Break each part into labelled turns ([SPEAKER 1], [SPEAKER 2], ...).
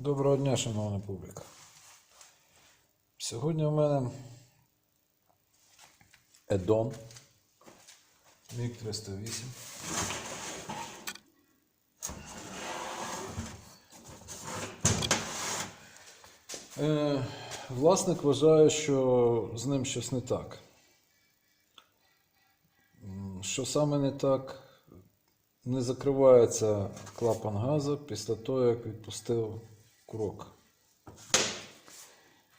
[SPEAKER 1] Доброго дня, шановна публіка. Сьогодні у мене Едон Міг 308. Е, власник вважає, що з ним щось не так. Що саме не так, не закривається клапан газу після того, як відпустив курок.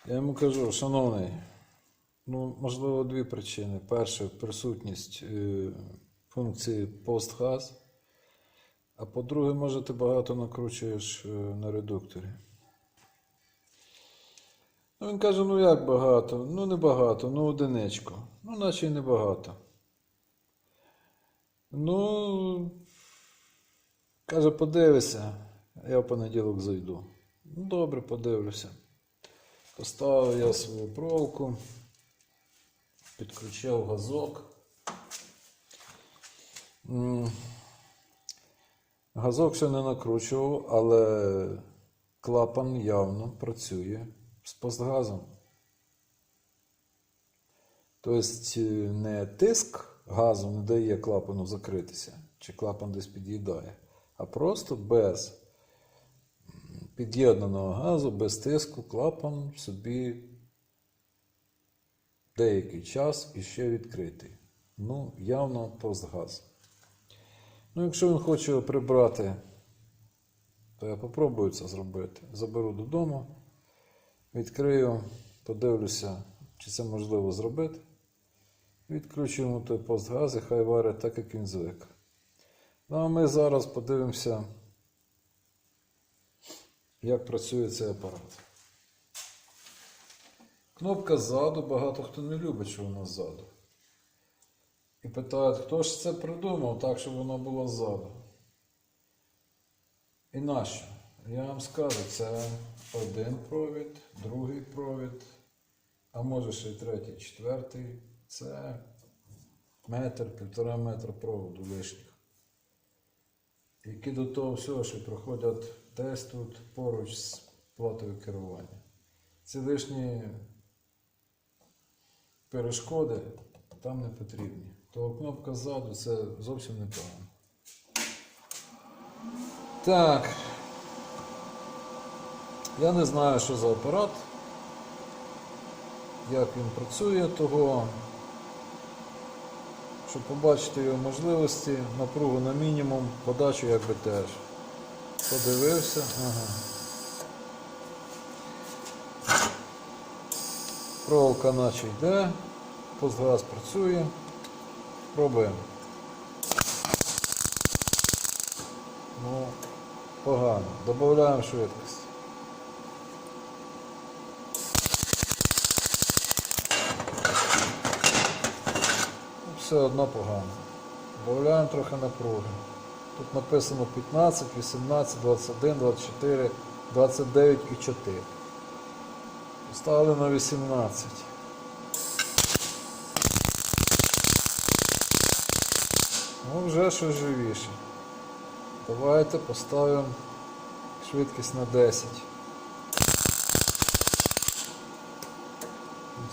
[SPEAKER 1] Я йому кажу, шановний, ну, можливо, дві причини. Перше, присутність е, функції постгаз. А по-друге, може, ти багато накручуєш е, на редукторі. Ну, він каже, ну як багато? Ну не багато, ну одиничку. Ну, наче й не багато. Ну, каже, подивися, я в понеділок зайду. Ну, добре, подивлюся. Поставив я свою проволоку, підключив газок. Газок ще не накручував, але клапан явно працює з постгазом. Тобто е, не тиск газу не дає клапану закритися, чи клапан десь під'їдає, а просто без під'єднаного газу, без тиску клапан собі деякий час іще відкритий. Ну, явно постгаз. Ну, якщо він хоче прибрати, то я попробую це зробити. Заберу додому, відкрию, подивлюся, чи це можливо зробити. Відключуємо той постгаз і хай варить так, як він звик. Ну а ми зараз подивимося, як працює цей апарат. Кнопка ззаду, багато хто не любить, що вона ззаду. І питають, хто ж це придумав так, щоб воно було ззаду. І нащо? Я вам скажу, це один провід, другий провід, а може ще й третій, четвертий. Це метр, півтора метра проводу лишніх. Які до того всього, що проходять десь тут поруч з платою керування. Ці лишні перешкоди там не потрібні. То кнопка ззаду це зовсім непогано. Так. Я не знаю, що за апарат, як він працює, того, щоб побачити його можливості, напругу на мінімум, подачу якби теж. Подивився. Ага. Проволока наче йде, постгаз працює. Пробуємо. Ну, погано. Додаємо швидкість. Все одно погано. Додаємо трохи напруги. Тут написано 15, 18, 21, 24, 29 і 4. Поставили на 18. Ну, вже щось живіше. Давайте поставимо швидкість на 10.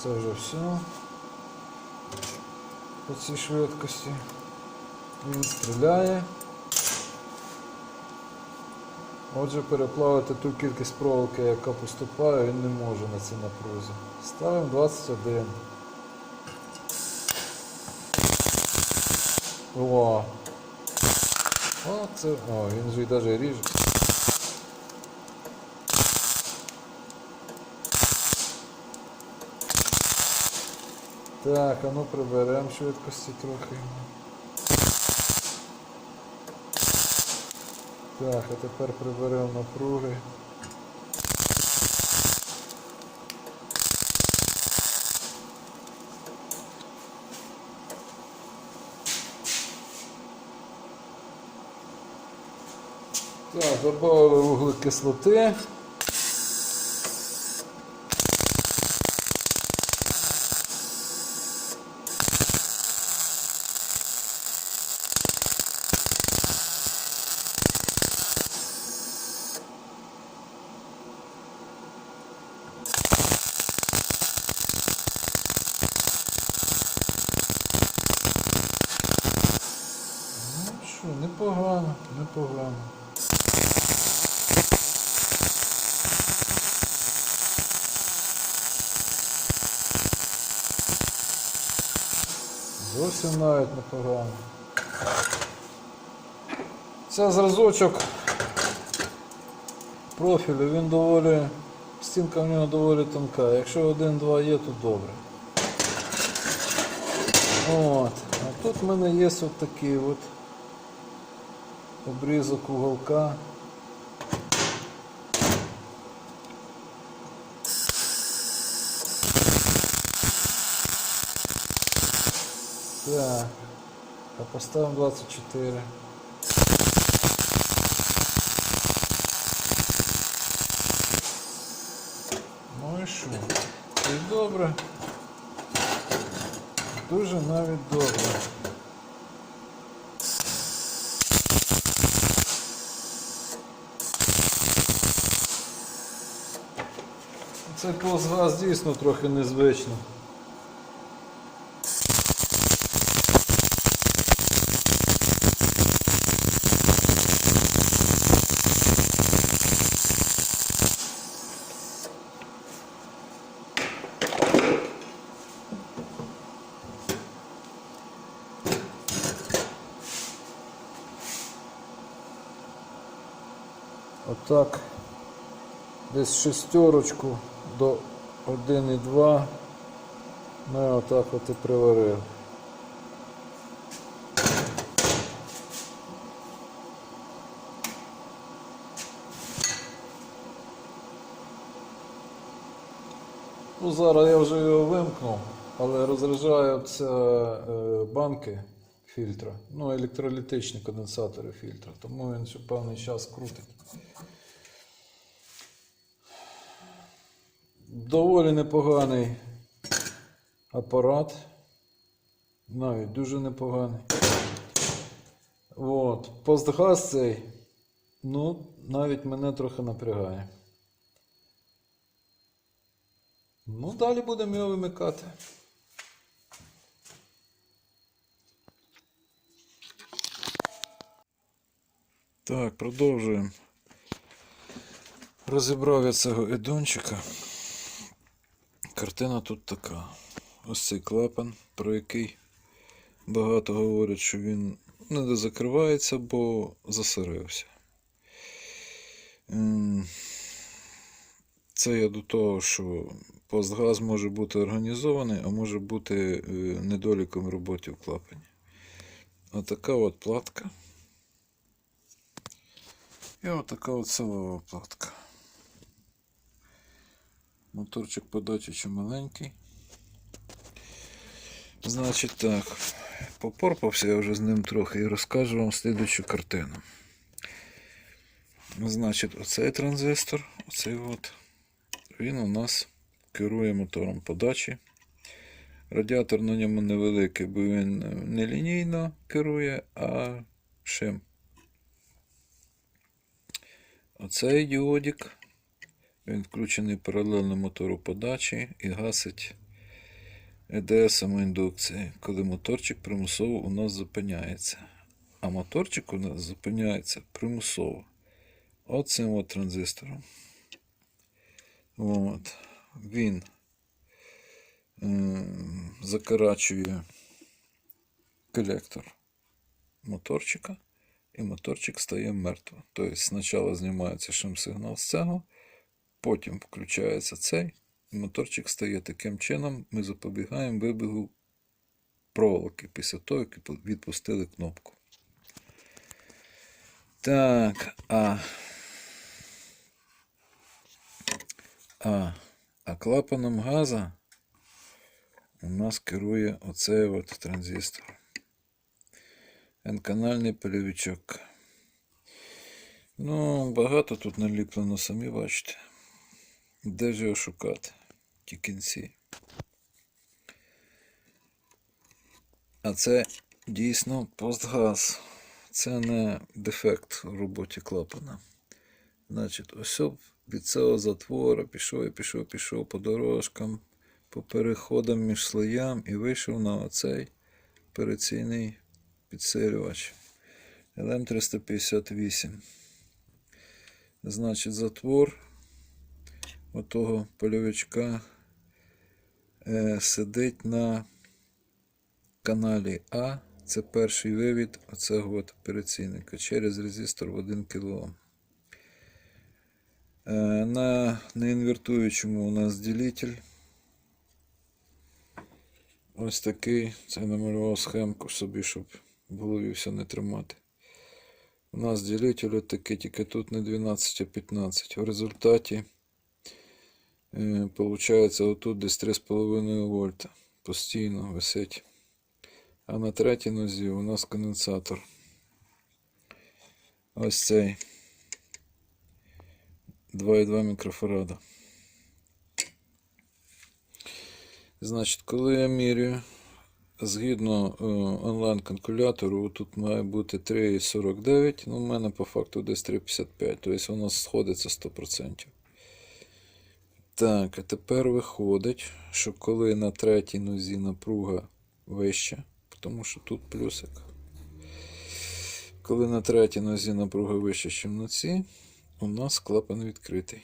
[SPEAKER 1] Це вже все. По цій швидкості. Він стріляє. Отже, переплавити ту кількість проволоки, яка поступає, він не може на цій напрузі. Ставимо 21. О! О, це... О, він же й навіть ріже. Так, а ну приберемо швидкості трохи. Так, а тепер приберемо напруги. Так, добавили вуглекислоти. Непогано. Зовсім навіть непогано. Це зразочок профілю, він доволі, стінка в нього доволі тонка. Якщо один-два є, то добре. От. А тут в мене є от такий от обрізок уголка. Так. А поставимо 24. Ну і що? І добре. Дуже навіть добре. Цей пластгаз дійсно трохи незвично. Отак. Десь шестерочку до 1,2 ми отак от і приварили. Ну, зараз я вже його вимкнув, але розряджаються е, банки фільтра, ну, електролітичні конденсатори фільтра, тому він ще певний час крутить. Доволі непоганий апарат. Навіть дуже непоганий. От. Постгаз цей, ну, навіть мене трохи напрягає. Ну, далі будемо його вимикати. Так, продовжуємо. Розібрав я цього едончика. Картина тут така. Ось цей клапан, про який багато говорять, що він не дозакривається, бо засорився. Ем, Це я до того, що постгаз може бути організований, а може бути е, недоліком в роботі в клапані. Отака от платка. І отака от силова платка. Моторчик подачі чи маленький. Значить так, попорпався я вже з ним трохи і розкажу вам слідучу картину. Значить, оцей транзистор, оцей от, він у нас керує мотором подачі. Радіатор на ньому невеликий, бо він не лінійно керує, а шим. Оцей діодик. Він включений паралельно мотору подачі і гасить ЕДС індукції, коли моторчик примусово у нас зупиняється. А моторчик у нас зупиняється примусово. Оцим от транзистором. От. Він ем, закарачує колектор моторчика, і моторчик стає мертвим. Тобто спочатку знімається шум-сигнал з цього, потім включається цей, і моторчик стає таким чином, ми запобігаємо вибігу проволоки після того, як відпустили кнопку. Так, а. А, а клапаном газа у нас керує оцей от транзистор. N-канальний полівічок. Ну, багато тут наліплено, самі бачите. Де ж його шукати? Ті кінці. А це дійсно постгаз. Це не дефект у роботі клапана. Значить, ось від цього затвора пішов і пішов, пішов по дорожкам, по переходам між слоям і вийшов на оцей операційний підсилювач. ЛМ358. Значить, затвор отого польовичка е, сидить на каналі А. Це перший вивід оцього от операційника через резистор в 1 кОм. Е, На неінвертуючому у нас ділитель. Ось такий. Це намалював схемку собі, щоб в голові все не тримати. У нас ділитель от такий, тільки тут не 12, а 15. В результаті получається отут десь 3,5 вольта. Постійно висить. А на третій нозі у нас конденсатор. Ось цей. 2,2 мікрофарада. Значить, коли я міряю, згідно е, онлайн-калькулятору, тут має бути 3,49, ну, в мене по факту десь 3,55, тобто воно сходиться 100%. Так, а тепер виходить, що коли на третій нозі напруга вища, тому що тут плюсик. Коли на третій нозі напруга вища, ніж на цій, у нас клапан відкритий.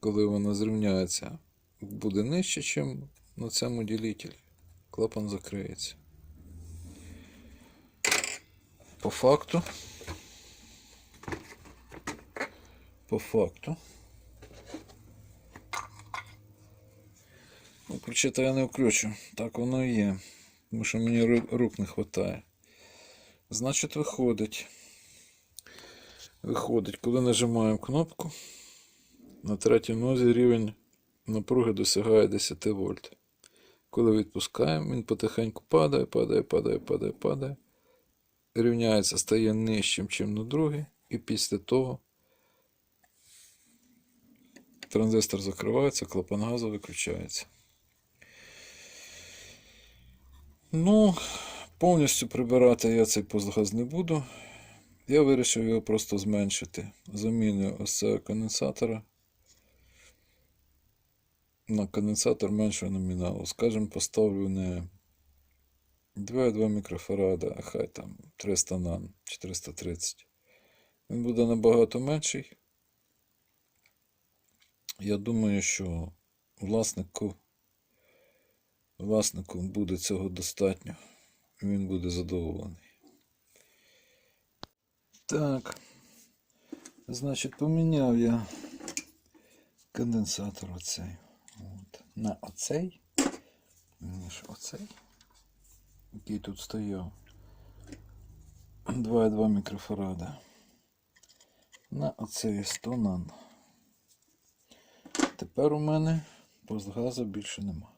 [SPEAKER 1] Коли вона зрівняється, буде нижче, ніж на цьому ділителі, клапан закриється. По факту. По факту. Ключі-то я не включу. Так воно і є. Тому що мені рук не вистачає. Значить, виходить. Виходить, коли нажимаємо кнопку, на третій нозі рівень напруги досягає 10 вольт. Коли відпускаємо, він потихеньку падає, падає, падає, падає, падає. Рівняється, стає нижчим, ніж на другий. І після того транзистор закривається, клапан газу виключається. Ну, повністю прибирати я цей постгаз не буду. Я вирішив його просто зменшити. Заміною ось цього конденсатора на конденсатор меншого номіналу. Скажімо, поставлю не 2,2 мікрофарада, а хай там 300 нан, 430. Він буде набагато менший. Я думаю, що власнику, власнику буде цього достатньо. Він буде задоволений. Так. Значить, поміняв я конденсатор оцей. От. На оцей. Ніж оцей. Який тут стояв. 2,2 мікрофарада. На оцей 100 нан. Тепер у мене постгазу більше нема.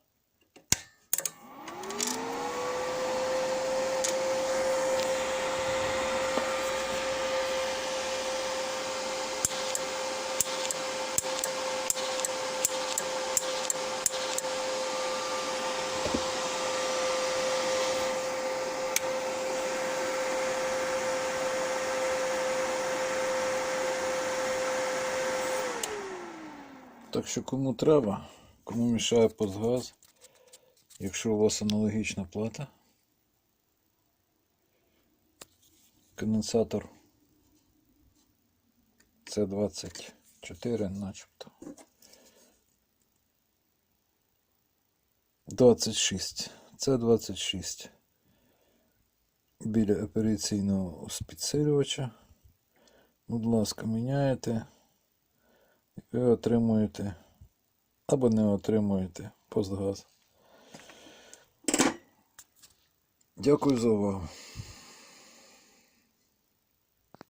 [SPEAKER 1] Так що кому треба, кому мішає постгаз, якщо у вас аналогічна плата, конденсатор С24 начебто. 26. Це 26. Біля операційного підсилювача. Будь ласка, міняєте. Ви отримуєте або не отримуєте постгаз. Дякую за увагу.